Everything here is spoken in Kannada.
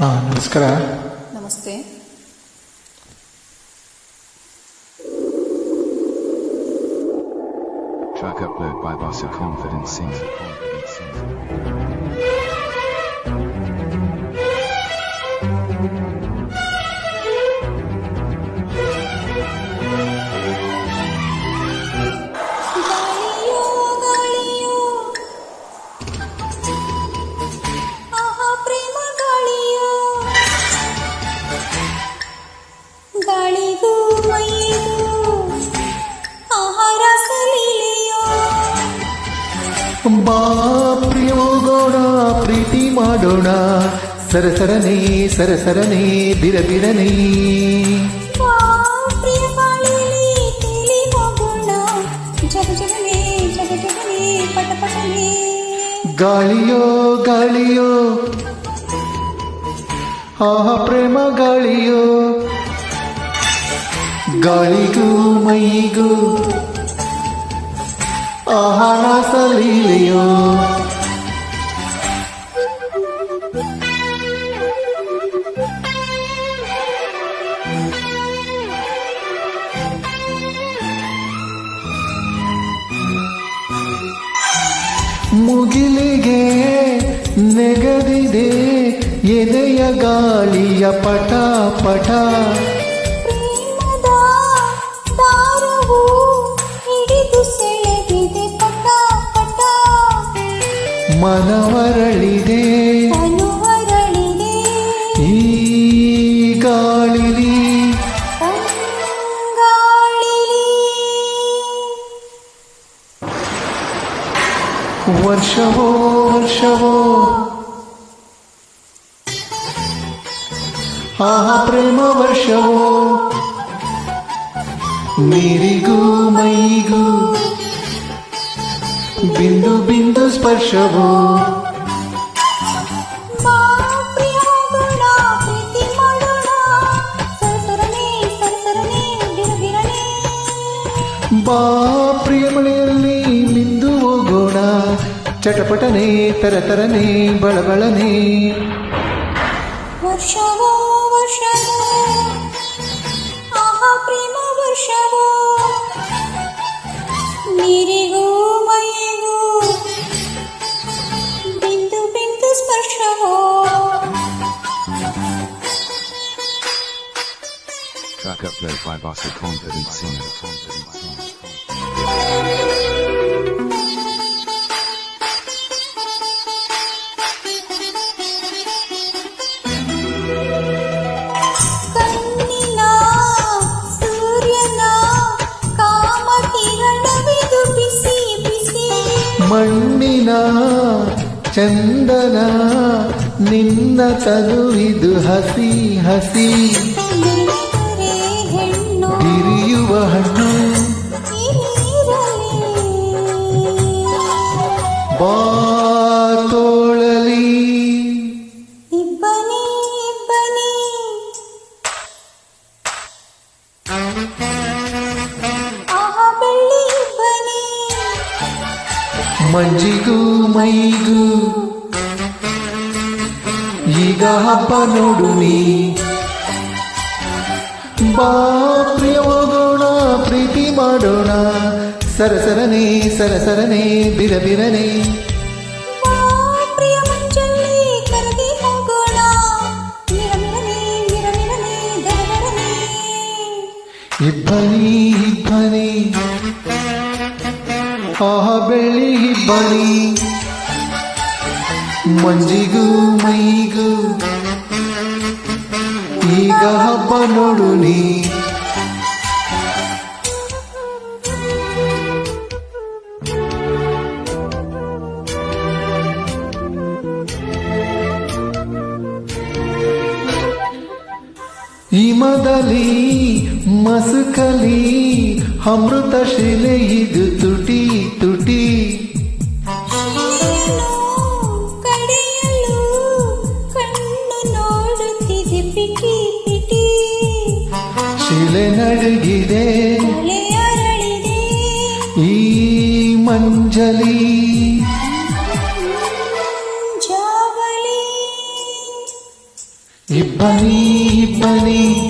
ಹಾಂ ನಮಸ್ಕಾರ ನಮಸ್ತೆ Track upload by Bossa Confident Singer. ಬಾ ಪ್ರಿಯೋಗೋಣ ಪ್ರೀತಿ ಮಾಡೋಣ ಸರಸರನೆ ಸರಸರನೆ ಬಿರಬಿರನೆ ಬಾ ಪ್ರಿಯ ಗಾಳಿಲಿ ತೇಲಿ ಹೋಗೋಣ ಜಗ ಜಗನೆ ಜಗ ಜಗನೆ ಪಟ ಪಟನೆ ಗಾಳಿಯೋ ಗಾಳಿಯೋ ಆಹಾ ಪ್ರೇಮ ಗಾಳಿಯೋ ಗಾಳಿಗೂ ಮೈಗೂ ಆಹಾರ ಸಲೀಲೆಯೋ ಮುಗಿಲಿಗೆ ನೆಗದಿದೆ ಎದೆಯ ಗಾಳಿಯ ಪಟ ಪಟ. ಮನವರಳಿದೆ ತನುವರಳಿದೆ ಈ ಗಾಳಿಲಿ ತಂಗಾಳಿಲಿ ವರ್ಷವೋ ವರ್ಷವೋ ಆಹಾ ಪ್ರೇಮ ವರ್ಷವೋ ನೀರಿಗೂ ಮೈಗೂ ಬಿಂದು ಬಿಂದು ಸ್ಪರ್ಶವೋ. ಬಾ ಪ್ರಿಯಮಳೆಯಲ್ಲಿ ಮಿಂದು ಹೋಗೋಣ ಚಟಪಟನೆ ತರತರನೆ ಬಳಬಳನೆ. ವರ್ಷವೋ ವರ್ಷವೋ ಆಹಾ ಪ್ರೇಮ ವರ್ಷವೋ. ನೀರಿಗೂ Track upload by Bossa Confident Singer. ಕಣ್ಣಿನ ಸೂರ್ಯನ ಕಾಮ ಕಿರಣವಿದು ಬಿಸಿ ಬಿಸಿ ಮಣ್ಣಿನ ಚಂದನ ನಿನ್ನ ತನುವಿದು ಹಸಿ ಹಸಿ ಮಂಜಿಗೂ ಮೈಗೂ ಈಗ ಹಬ್ಬ ನೋಡು ನೀ. ಬಾ ಪ್ರಿಯ ಹೋಗೋಣ ಪ್ರೀತಿ ಮಾಡೋಣ. ಸರಸರನೆ ಸರಸರನೆ ಬಿರಬಿರನೆ. ಆಹ ಬೆಳ್ಳಿ ಬಳಿ ಮಂಜಿಗೂ ಮೈಗೂ ಈಗ ಹಬ್ಬ ನೋಡು ನೀ ಹಿಮದಲ್ಲಿ ಮಸುಕಲಿ ಅಮೃತ ಶಿಲೆ ಇದು ತುಟಿ ತುಟಿ. ಶಿಲೆ ನಡುಗಿದೆ ಈ ಮಂಜಲಿ. ಇಬ್ಬನಿ ಇಬ್ಬನಿ.